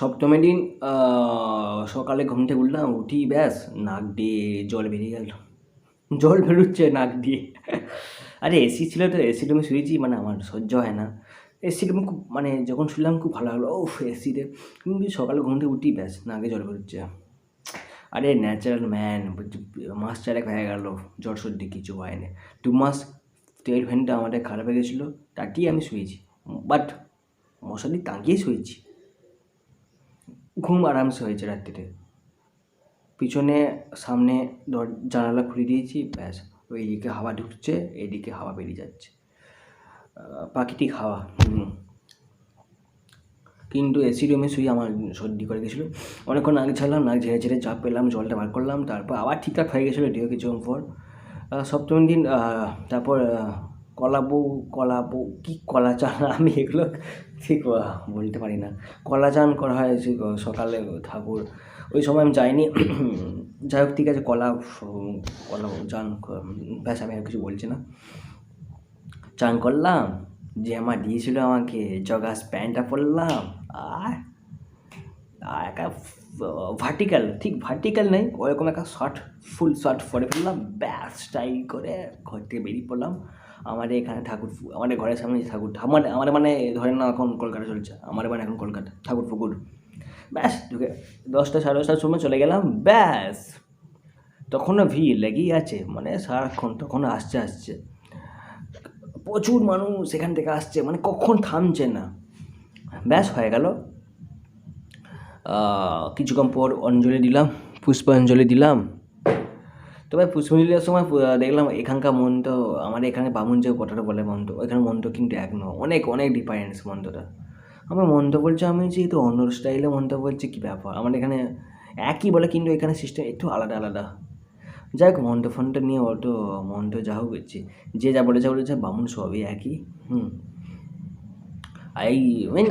সপ্তমীর দিন সকালে ঘুম থেকে উঠলাম উঠি ব্যাস, নাক দিয়ে জল বেরিয়ে গেল। জল বেরোচ্ছে নাক দিয়ে। আরে এসি ছিল তো এসি রুমে শুয়েছি মানে আমার সহ্য হয় না। এসি রুমে খুব মানে যখন শুনলাম খুব ভালো লাগল ও এসিতে কিন্তু সকালে ঘুম থেকে উঠি ব্যাস, নাকে জল বেরোচ্ছে। আরে ন্যাচারাল ম্যান মাস চারেক হয়ে গেল, জ্বর সর্দি, কিছু হয়নি দু মাস তেল ফ্যানটা আমাদের খারাপ হয়ে গেছিল তাতেই আমি শুয়েছি। বাট মশারি টাঙিয়ে শুয়েছি। ঘুম আরামসে হয়েছে রাত্রিতে। পিছনে সামনে দর জানালা খুলে দিয়েছি ব্যাস। ওইদিকে হাওয়া ঢুকছে এইদিকে হাওয়া বেরিয়ে যাচ্ছে। প্রাকৃতিক হাওয়া কিন্তু এসি রুমে শুয়ে আমার সর্দি করে গেছিল। অনেকক্ষণ নাক ছাড়লাম নাক ঝেড়ে ঝেড়ে চাপ পেলাম জলটা বার করলাম তারপর আবার ঠিকঠাক হয়ে গেছিল ডিও কিছুক্ষণ পর। আহ, সপ্তমীর দিন তারপর কলা বউ কলা বউ, কী কলা চান আমি এগুলো ঠিক বলতে পারি না। কলা চান করা হয় সে সকালে ঠাকুর। ওই সময় আমি যাইনি। যাই হোক, ঠিক আছে, কলা কলা চান ব্যাস, আমি আর কিছু বলছি না। চান করলাম যে আমার দিয়েছিল আমাকে, জগাস প্যান্টটা পরলাম আর একটা ভার্টিক্যাল ঠিক ভার্টিক্যাল নেই, ওরকম একটা শর্ট ফুল শর্ট পরে ফেললাম, ব্যাস স্টাইল করে ঘর থেকে বেরিয়ে পড়লাম। আমাদের এখানে ঠাকুর আমাদের ঘরের সামনে যে ঠাকুর আমার আমার মানে ধরেন না এখন কলকাতা চলছে আমার মানে এখন কলকাতা, ঠাকুর পুকুর। ব্যাস, ঢুকে দশটা, সাড়ে দশটার সময় চলে গেলাম, ব্যাস। তখনও ভিড় লেগেই আছে মানে সারাক্ষণ তখনও আসছে আসছে। প্রচুর মানুষ সেখান থেকে আসছে মানে কখন থামছে না। ব্যাস, হয়ে গেল। কিছুক্ষণ পর অঞ্জলি দিলাম, পুষ্পাঞ্জলি দিলাম। তবে পুষ্পাঞ্জলি দেওয়ার সময় দেখলাম এখানকার মন্ত্র, আমাদের এখানে বামুন যে কথাটা বলে মন্ত্র, ওইখানে মন্ত্র কিন্তু এক নয় অনেক অনেক ডিফারেন্স মন্ত্রটা। আমার মন্ত্র বলছে, আমি যে তো অন্য স্টাইলে মন্ত্র বলছে, কী ব্যাপার? আমাদের এখানে একই বলে, কিন্তু এখানে সিস্টেম একটু আলাদা আলাদা। যাই হোক, মন্ত্র ফন্ত্র নিয়ে অত মন্ত্র যা হোক হচ্ছে, যে যা বলেছে বলেছে, বামুন সবই একই, হুম। এই মেন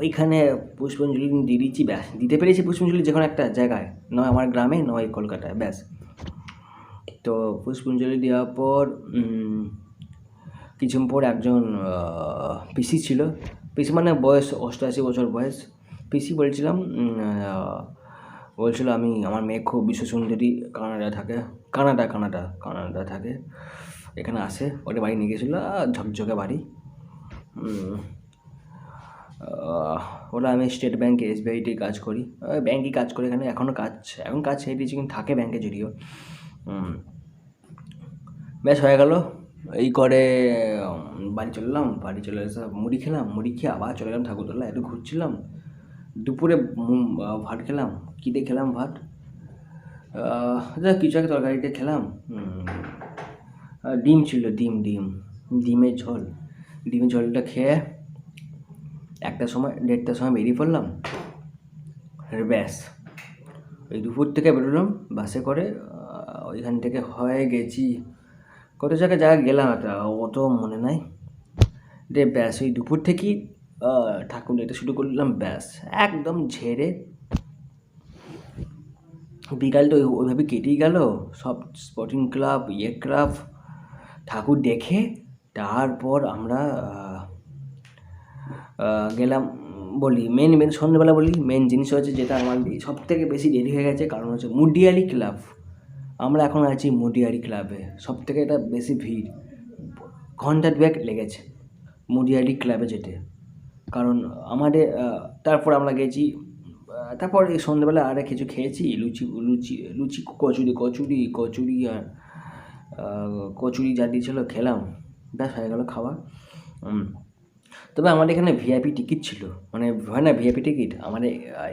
ওইখানে পুষ্পাঞ্জলি দিয়ে দিচ্ছি ব্যাস। দিতে পেরেছি পুষ্পাঞ্জলি যে কোনো একটা জায়গায়। নয় আমার গ্রামে, নয় কলকাতায়, ব্যাস। তো পুষ্পাঞ্জলি দেওয়ার পর কিছুক্ষণ পর একজন পিসি ছিল। পিসি মানে বয়স অষ্টআশি বছর বয়স। পিসি বলছিলাম বলছিল আমি, আমার মেয়ে খুব বিশ্ব সুন্দরী কানাডা থাকে। কানাডা কানাডা কানাডা থাকে। এখানে আসে ওটা বাড়ি নিয়ে গেছিল ঝকঝকে বাড়ি। ওরা আমি স্টেট ব্যাঙ্কে এসবিআইতে কাজ করি। ব্যাঙ্কে কাজ করি এখানে এখনও কাজ, এখন কাজ ছেড়ে দিয়েছি, কিন্তু থাকে ব্যাঙ্কে যদিও। বেশ, হয়ে গেল। এই করে বাড়ি চললাম বাড়ি চলে এসে মুড়ি খেলাম, মুড়ি খেয়ে আবার চলে গেলাম ঠাকুরতলা একটু ঘুরছিলাম, দুপুরে ভাত খেলাম কী খেলাম ভাত। কিছু একটা তরকারিতে খেলাম ডিম ছিল, ডিম ডিম, ডিমের ঝোল। ডিমের ঝোলটা খেয়ে একটা সময়, দেড়টার সময় বেরিয়ে পড়লাম। ব্যাস। ওই দুপুর থেকে বেরোলাম, বাসে করে ওইখান থেকে হয়ে গেছি। কত জায়গায় জায়গায় গেলাম একটা, অত মনে নাই। রে ব্যাস, ওই দুপুর থেকেই ঠাকুর এটা শুরু করলাম, ব্যাস। একদম ঝেড়ে। বিকালটা ওই ওইভাবে কেটেই গেল। সব স্পোর্টিং ক্লাব ইয়ে ক্লাব ঠাকুর দেখে, তারপর আমরা গেলাম বলি মেন মেন সন্ধ্যেবেলা বলি মেন জিনিস হচ্ছে যেটা আমার সব থেকে বেশি দেরি হয়ে গেছে, কারণ হচ্ছে মুডিয়ালি ক্লাব। আমরা এখন আছি মুডিয়ারি ক্লাবে সব থেকে এটা বেশি ভিড়। ঘণ্টা দুয়েক লেগেছে মুডিয়ারি ক্লাবে যেতে। কারণ আমাদের তারপর আমরা গেছি তারপর এই সন্ধ্যেবেলা আরে কিছু খেয়েছি, লুচি লুচি লুচি, কচুরি কচুরি কচুরি আর কচুরি যা দিয়েছিলো খেলাম। ব্যাস হয়ে গেল খাওয়া। তবে আমাদের এখানে ভিআইপি টিকিট ছিল। মানে হয় না ভিআইপি টিকিট আমাদের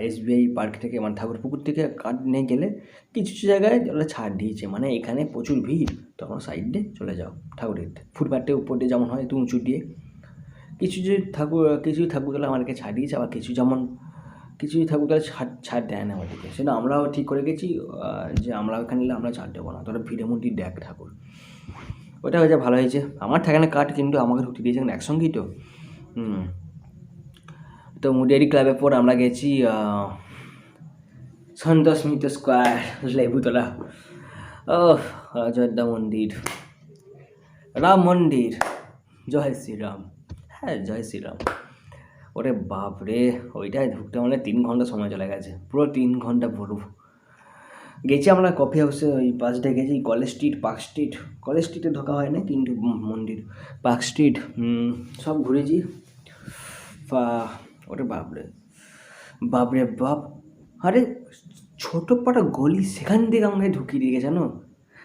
এসবিআই পার্ক থেকে মানে ঠাকুরপুকুর থেকে কার্ড নিয়ে গেলে কিছু কিছু জায়গায় ওরা ছাড় দিয়েছে। মানে এখানে প্রচুর ভিড়। তখন সাইড দিয়ে চলে যাও ঠাকুরের দেখতে ফুটপাথে উপর দিয়ে যেমন হয়, একটু উঁচু দিয়ে। কিছু যে ঠাকুর, কিছু ঠাকুরগুলো আমাদেরকে ছাড় দিয়েছে, আবার কিছু যেমন, কিছু ঠাকুরগুলো ছাড় ছাড় দেয় না আমাদেরকে। সেটা আমরাও ঠিক করে গেছি যে আমরা ওখানে নিলে আমরা ছাড় দেবো না। তোরা ভিড়ের মধ্যে দেখ ঠাকুর। ওটা হয়েছে, ভালো হয়েছে। আমার ঠাকানা কাঠ কিন্তু আমাকে ঢুকতে দিয়েছে একসঙ্গেই তো। তো মুডিয়ারি ক্লাবের পর আমরা গেছি সন্তোষ স্কোয়ার লেবুতলা ও অযোধ্যা মন্দির। রাম মন্দির। জয় শ্রীরাম। হ্যাঁ জয় শ্রীরাম। ওরে বাপ রে ওইটায় ঢুকতে মানে তিন ঘণ্টা সময় চলে গেছে। পুরো তিন ঘণ্টা পুরো গেছি আমরা কফি হাউসে ওই পাঁচটা গেছি college street park street college স্ট্রিটে ঢোকা হয় না কিন্তু মন্দির পার্ক স্ট্রিট সব ঘুরেছি। বা- ওরে বাপরে বাপ। আরে, ছোট পাটা গলি, সেখান থেকে আমাকে ঢুকিয়ে দিয়ে গেছে, জানো?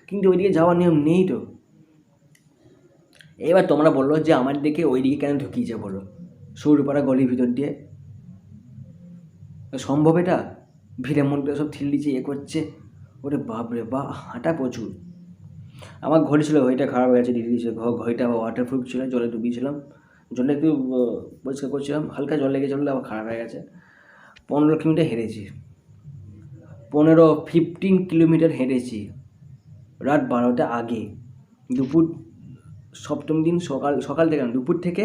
কিন্তু ওইদিকে যাওয়ার নিয়ম নেই তো। এবার তোমরা বলল যে আমার দিকে ওই দিকে কেন ঢুকিয়েছে বলো? সৌরপাড়া গলির ভিতর দিয়ে। সম্ভব এটা? ভিড়ের মধ্যে সব দিচ্ছে ইয়ে করছে। ওরে বাপরে, বা, হাঁটা প্রচুর। আমার ঘড়ি ছিল, ঘড়িটা খারাপ হয়ে গেছে দিয়ে দিয়েছে ঘড়িটা ওয়াটারপ্রুফ ছিল, জলে ডুবিয়েছিলাম জলে একটু পরিষ্কার করছিলাম, হালকা জল লেগে চললে আবার খারাপ হয়ে গেছে। পনেরো কিলোমিটার হেরেছি পনেরো ফিফটিন কিলোমিটার হেঁটেছি, রাত বারোটা আগে। দুপুর, সপ্তম দিন সকাল সকাল থেকে দুপুর থেকে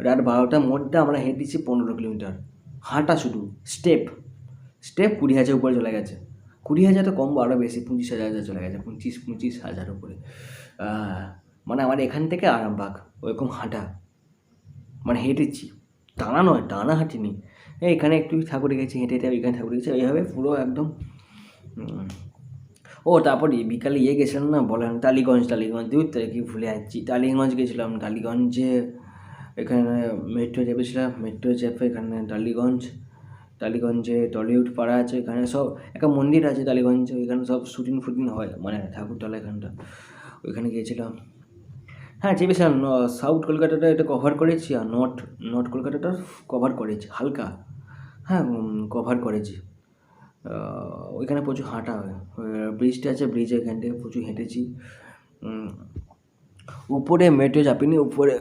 রাত বারোটার মধ্যে আমরা হেঁটেছি পনেরো কিলোমিটার। হাঁটা শুধু স্টেপ স্টেপ কুড়ি হাজার উপরে চলে গেছে। কুড়ি হাজার তো কম আরও বেশি, পঁচিশ হাজার চলে গেছে, পঁচিশ পঁচিশ হাজার উপরে। মানে আমার এখান থেকে আরামবাগ, ওরকম হাঁটা। মানে হেঁটেছি। টানা নয়, টানা হাঁটিনি। এখানে একটু ঠাকুরে গেছি, হেঁটে হেঁটে এখানে ঠাকুরে গেছি, এইভাবে পুরো একদম ও, তারপর বিকালে ইয়ে গেছিলাম না বলেন টালিগঞ্জ টালিগঞ্জ, দূর কি ভুলে যাচ্ছি, টালিগঞ্জ গেছিলাম, টালিগঞ্জে এখানে মেট্রো চেপেছিলাম মেট্রো চেপে এখানে টালিগঞ্জ টালিগঞ্জে, টলিউড পাড়া আছে এখানে, সব একটা মন্দির আছে টালিগঞ্জে, ওইখানে সব শুটিং ফুটিং হয় মানে ঠাকুরতলা এখানটা। ওইখানে গিয়েছিলাম। হ্যাঁ চেপেছিলাম সাউথ কলকাতাটা এটা কভার করেছি আর নর্থ নর্থ কলকাতাটা কভার করেছি, হালকা। হ্যাঁ কভার করেছি। ওইখানে প্রচুর হাঁটা হয়। ব্রিজটা আছে ব্রিজে এখান থেকে প্রচুর হেঁটেছি। উপরে মেট্রো চাপিনি উপরে।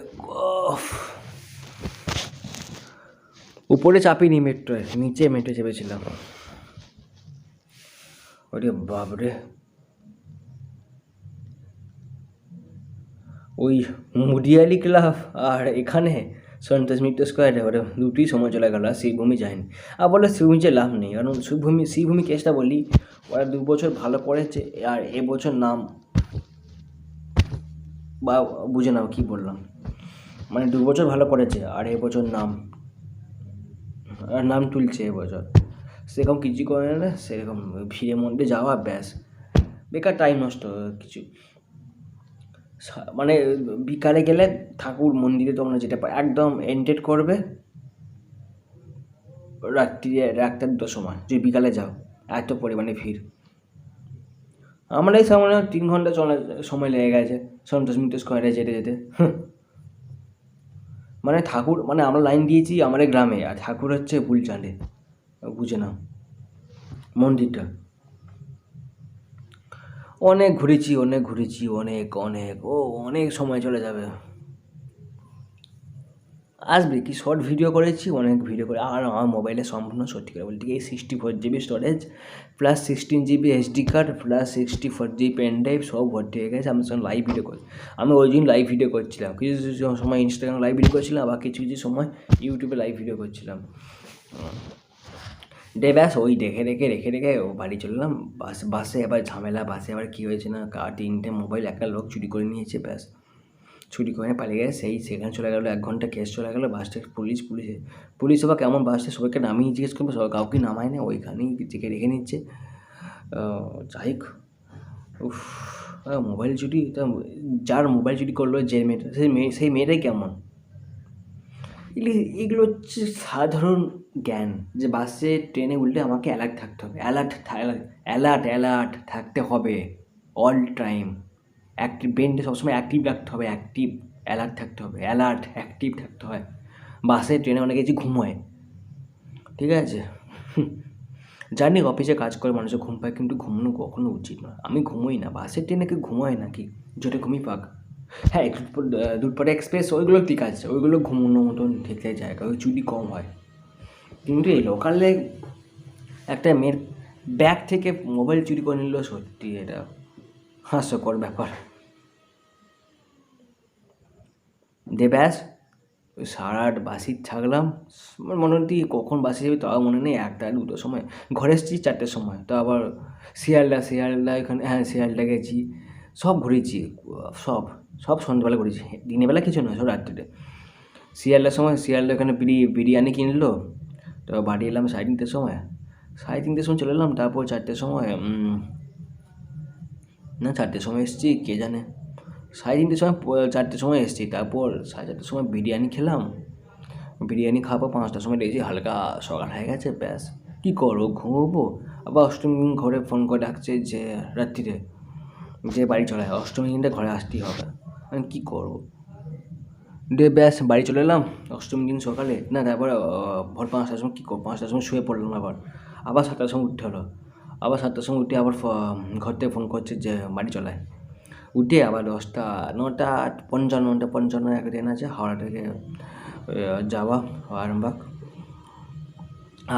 উপরে চাপিনি মেট্রোয় নিচে মেট্রো চেপেছিলাম। ওরে বাপরে। ওই মুডিয়ালি ক্লাব আর এখানে সন্তোষ মিত্র স্কোয়ারে ওটা দুটোই সময় চলে গেল, আর শ্রীভূমি যায়নি। আর বলে শ্রীভূমি লাভ নেই, কারণ শ্রীভূমি শ্রীভূমি কেসটা বলি, ওরা দু বছর ভালো করেছে, আর এবছর নাম বা বুঝে নাও কী বললাম। মানে দু বছর ভালো করেছে, আর এবছর নাম নাম তুলছে এবছর সেরকম কিছু করে না, সেরকম ভিড়ের মধ্যে যাওয়া, ব্যাস। বেকার টাইম নষ্ট কিছু। মানে বিকালে গেলে ঠাকুর মন্দিরে তোমরা যেতে পারো একদম এন্টেড করবে রাত্রি একটা দুটোর সময় যদি বিকালে যাও, এত পরিমাণে ভিড়। আমার এই সামনে তিন ঘণ্টা চলে সময় লেগে গেছে সন্তোষ মিত্র স্কোয়ারে যেতে যেতে। মানে ঠাকুর মানে আমরা লাইন দিয়েছি আমাদের গ্রামে, আর ঠাকুর হচ্ছে বুলচাঁদে বুঝে না মন্দিরটা। অনেক ঘুরেছি অনেক ঘুরেছি, অনেক অনেক, ও, অনেক সময় চলে যাবে। আসবে, কি শর্ট ভিডিও করেছি, অনেক ভিডিও করে, আর আমার মোবাইলে সম্পূর্ণ সত্যি করে বলতে এই sixty four GB storage plus sixteen GB SD card plus sixty four GB pen drive সব ভর্তি হয়ে গেছে, আমি সঙ্গে লাইভ ভিডিও করি, আমি ওই দিন লাইভ ভিডিও করছিলাম, কিছু কিছু সময় ইনস্টাগ্রাম লাইভ ভিডিও করছিলাম, আবার কিছু কিছু সময় ইউটিউবে লাইভ ভিডিও করছিলাম। ডে ব্যাস, ওই দেখে রেখে রেখে রেখে ও বাড়ি চললাম বাস, বাসে এবার ঝামেলা, বাসে আবার কী হয়েছে না তিনটে মোবাইল একটা লোক চুরি করে নিয়েছে, ব্যাস। চুরি করে পালিয়ে গেছে, সেই সেখানে চলে গেলো, এক ঘণ্টা কেস চলে গেলো বাসটা পুলিশ পুলিশে পুলিশ আবার কেমন বাসটা সবাইকে নামিয়ে জিজ্ঞেস করবে, সবাই কাউকে নামায় না ওইখানেই থেকে রেখে নিচ্ছে। যাই উফ মোবাইল চুরি, তা, যার মোবাইল চুরি করল, যে মেয়েটা, সেই মেয়ে, সেই মেয়েটাই কেমন? এগুলি এগুলো হচ্ছে সাধারণ জ্ঞান যে বাসে ট্রেনে উল্টে আমাকে অ্যালার্ট থাকতে হবে। অ্যালার্ট অ্যালার্ট অ্যালার্ট থাকতে হবে অল টাইম অ্যাক্টিভ ব্রেনটা সবসময় অ্যাক্টিভ রাখতে হবে অ্যাক্টিভ অ্যালার্ট থাকতে হবে অ্যালার্ট অ্যাক্টিভ থাকতে হয়। বাসে, ট্রেনে অনেকে যে ঘুমোয়, ঠিক আছে? জানি অফিসে কাজ করে মানুষের ঘুম পায়, কিন্তু ঘুমানো কখনো উচিত নয়। আমি ঘুমোই না বাসের ট্রেনে কেউ ঘুমোয় নাকি? জোরে ঘুমিয়ে পাক। হ্যাঁ দুধপাটা এক্সপ্রেস ওইগুলো ঠিক আছে, ওইগুলো ঘুমানোর মতন আছে জায়গা ওই চুরি কম হয়। কিন্তু এই লোকালে একটা মেয়ের ব্যাগ থেকে মোবাইল চুরি করে নিল, সত্যি এটা হাস্যকর ব্যাপার। দে ব্যাস। ওই সারা রাত বাসি থাকলাম। আমার মনে হচ্ছে কখন বাসি যাবে তাও মনে নেই। একটা দুটোর সময়। ঘরে এসেছি চারটের সময়। তো আবার শিয়ালদা শিয়ালদা এখানে হ্যাঁ শিয়ালদা গেছি। সব ঘুরেছি। সব সব সন্ধ্যেবেলা ঘুরেছি। দিনের বেলা কিছু নয়, সব রাত্রিতে। শিয়ালদার সময়, শিয়ালদা ওখানে বিরি, বিরিয়ানি কিনলো। তো বাড়ি এলাম সাড়ে তিনটের সময়। সাড়ে তিনটের সময় চলে এলাম। তারপর চারটের সময় না, চারটের সময় এসেছি, কে জানে? সাড়ে তিনটের সময় চারটের সময় এসেছি। তারপর সাড়ে চারটের সময় বিরিয়ানি খেলাম। বিরিয়ানি খাব পাঁচটার সময় দেখছি হালকা সকাল হয়ে গেছে, ব্যাস। কী করব, ঘুমোবো? আবার অষ্টমী ঘরে ফোন করে ডাকছে যে, রাত্রিরে, যে বাড়ি চলে আয়, অষ্টমী দিনটা ঘরে আসতেই হবে। আমি কী করব? দিয়ে ব্যাস, বাড়ি চলে এলাম। অষ্টমী দিন সকালে, না তারপরে ভোর পাঁচটার সময় কী করব? পাঁচটার সময় শুয়ে পড়লাম আবার। আবার সাতটার সময় উঠতে হলো। আবার সাতটার সময় উঠে আবার ঘর থেকে ফোন করছে যে, বাড়ি চলে আয়। উঠে আবার দশটা নটা, পঞ্চান্ন নটা পঞ্চান্ন একটা ট্রেন আছে, হাওড়া থেকে যাওয়া আরামবাগ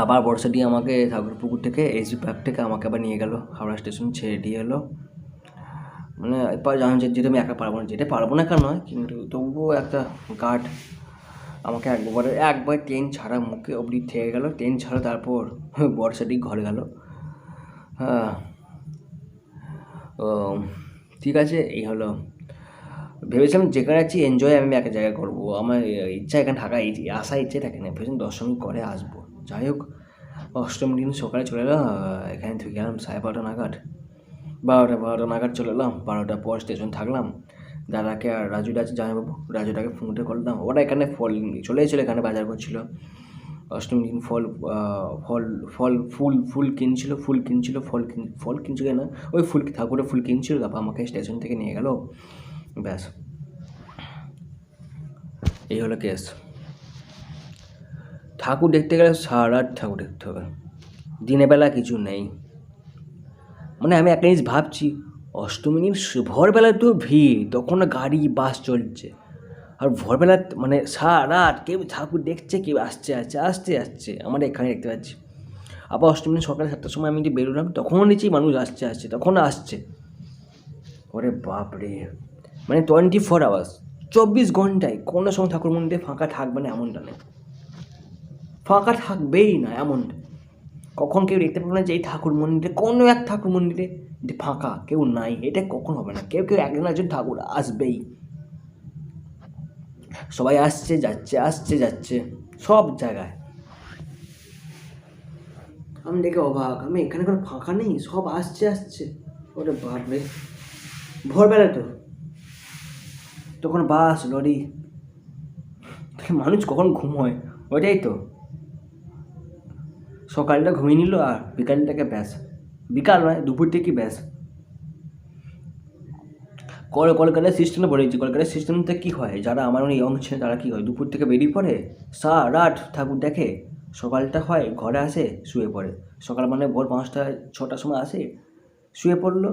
আবার বর্ষাটি আমাকে ঠাকুরপুকুর থেকে এসবি পার্ক থেকে আমাকে আবার নিয়ে গেল, হাওড়া স্টেশন ছেড়ে দিয়ে এলো। মানে জানো যে আমি একা পারব না, যেটা পারব না কেন কিন্তু তবুও একটা গার্ড আমাকে একবার একবার ট্রেন ছাড়া মুখে অবধি থেকে গেল। ট্রেন ছাড়া তারপর বর্ষাটি ঘরে গেল। হ্যাঁ ঠিক আছে? এই হলো। ভেবেছিলাম যেখানে আছি এনজয় আমি এক জায়গায় করব। আমার ইচ্ছা এখানে থাকা আসা ইচ্ছে থাকে না। ভেবেছিলাম দশমী করে আসব। যাই হোক অষ্টমী দিন সকালে চলে এলাম এখানে থেকে গেলাম সাড়ে বারোটা নাগাদ। বারোটা বারোটা নাগাদ চলে এলাম। বারোটার পর স্টেশন থাকলাম। দাদাকে আর রাজুটা আছে জামাইবাবু, রাজুটাকে ফোনটা করলাম ওরা এখানে ফল চলে এসেছিল, এখানে বাজার করছিল। অষ্টমী দিন ফল ফল ফল, ফুল ফুল কিনছিল ফুল কিনছিল, ফল কিন, ফল কিনছিল না ওই ফুল, ঠাকুরের ফুল কিনছিল, তারপর আমাকে স্টেশন থেকে নিয়ে গেল। ব্যাস। এই হলো কেস। ঠাকুর দেখতে গেলে সারা ঠাকুর দেখতে হবে। দিনের বেলা কিছু নেই। মানে আমি একটা জিনিস ভাবছি, অষ্টমী দিন ভোরবেলা তো ভিড়, তখন গাড়ি, বাস চলছে। আর ভোরবেলা মানে সারা রাত কেউ ঠাকুর দেখছে, কেউ আসছে আসছে আসছে আসছে। আমরা এখানে দেখতে পাচ্ছি। আবার অষ্টমী দিন সকালে সাতটার সময় আমি যে বেরোলাম, তখনও নিচেই মানুষ আসছে আসছে তখন আসছে। ওরে বাপরে। মানে টোয়েন্টি ফোর আওয়ার্স চব্বিশ ঘন্টায় কোনো সময় ঠাকুর মন্দিরে ফাঁকা থাকবে না এমনটা নেই। ফাঁকা থাকবেই না এমনটা। কখন কেউ দেখতে পাবে না যে এই ঠাকুর মন্দিরে, কোনো এক ঠাকুর মন্দিরে ফাঁকা, কেউ নাই। এটা কখন হবে না? কেউ কেউ একজন একজন ঠাকুর আসবেই। সবাই আসছে, যাচ্ছে আসছে, যাচ্ছে, সব জায়গায়। আমি দেখে অবাক, আমি এখানে কোনো ফাঁকা নেই, সব আসছে আসছে। ওরে বাপরে। ভোরবেলা তো। তখন বাস, লরি। মানুষ কখন ঘুম হয়, ওইটাই তো। সকালটা ঘুমিয়ে নিল আর বিকালটাকে ব্যাস। বিকাল নয়, দুপুর থেকে ব্যাস। কলকাতার সিস্টেমে বলেছি কলকাতার সিস্টেমতে কী হয়? যারা আমার মানে ইয়ং ছেলে, তারা কী হয়? দুপুর থেকে বেরিয়ে পড়ে, সারা রাত ঠাকুর দেখে, সকালটা হয় ঘরে আসে, শুয়ে পড়ে। সকাল মানে ভোর পাঁচটা, ছটার সময় আসে, শুয়ে পড়ল,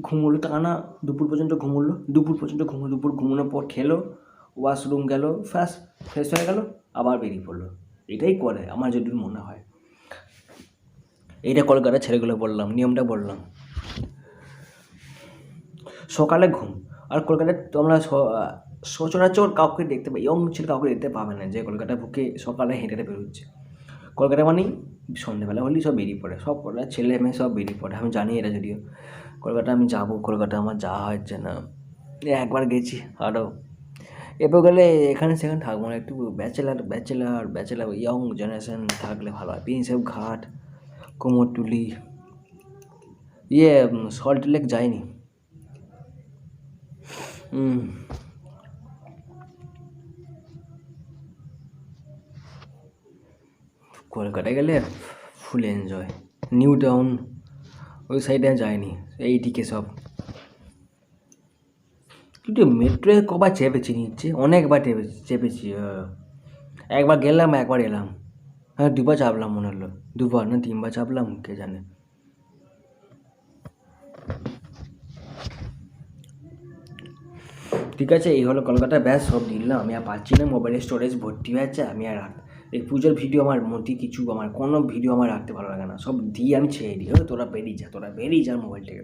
ঘুমোলো, টানা দুপুর পর্যন্ত ঘুমোলো, দুপুর পর্যন্ত ঘুমোলো দুপুর ঘুমানোর পর খেলো ওয়াশরুম গেল ফ্রেশ ফ্রেশ হয়ে গেল, আবার বেরিয়ে পড়ল। এটাই করে, আমার যদি মনে হয়। এইটা কলকাতার ছেলেগুলো বললাম, নিয়মটা বললাম। সকালে ঘুম। আর কলকাতায় তোমরা সচরাচর কাউকে দেখতে পাই ইয়ং ছেলে কাউকে দেখতে পাবে না যে কলকাতায় বুকে সকালে হেঁটে হেঁটে বেরোচ্ছে। কলকাতা মানেই সন্ধ্যেবেলা হলেই সব বেরিয়ে পড়ে। সব কলকাতা ছেলে মেয়ে সব বেরিয়ে পড়ে। আমি জানি এটা যদিও। কলকাতা আমি যাব, কলকাতা আমার যাওয়া হচ্ছে না। একবার গেছি আরও এরপর গেলে এখানে সেখানে থাকব না। একটু bachelor bachelor bachelor young generation থাকলে ভালো হয়। প্রিন্সেপ ঘাট কুমোরটুলি ইয়ে সল্ট লেক যায়নি কলকাতায় গেলে ফুল এনজয় নিউ টাউন ওই সাইডে যায়নি এইদিকে সব। কিন্তু মেট্রোয়ে কবার চেপেছি নিচ্ছে অনেকবার চেপেছি চেপেছি একবার গেলাম, একবার এলাম। হ্যাঁ দুবার চাপলাম মনে হলো। দুবার না, তিনবার চাপলাম, কে জানে। ঠিক আছে, এই হলো কলকাতা ব্যাস, সব দিলাম আমি আর পাচ্ছি না মোবাইলের স্টোরেজ ভর্তি হয়ে যাচ্ছে, আমি আর এই পুজোর ভিডিও আমার মধ্যে কিছু, আমার কোনো ভিডিও আমার রাখতে ভালো লাগে না, সব দিয়ে আমি ছেড়ে দিই তোরা বেরিয়ে যা, তোরা বেরিয়ে যা মোবাইল থেকে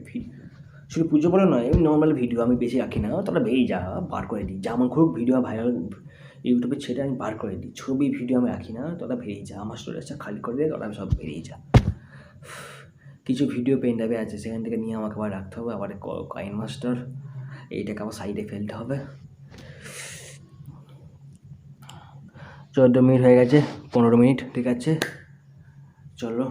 শুধু পুজো বলে নয়, এমনি নর্মাল ভিডিও আমি বেশি রাখি না, তোরা বেরিয়ে যা, বার করে দিই, যেমন খুব ভিডিও ভাইরাল ইউটিউবে ছেড়ে আমি বার করে দিই, ছবি ভিডিও আমি রাখি না, তোরা বেরিয়ে যা, আমার স্টোরেজটা খালি করে দিয়ে তোরা আমি সব বেরিয়ে যা। কিছু ভিডিও পেন আছে, সেখান থেকে নিয়ে আমাকে আবার রাখতে হবে, আবার কয়েন মাস্টার এইটাকে আবার সাইডে ফেলতে হবে। চোদ্দ মিনিট হয়ে গেছে পনেরো মিনিট ঠিক আছে? চলো।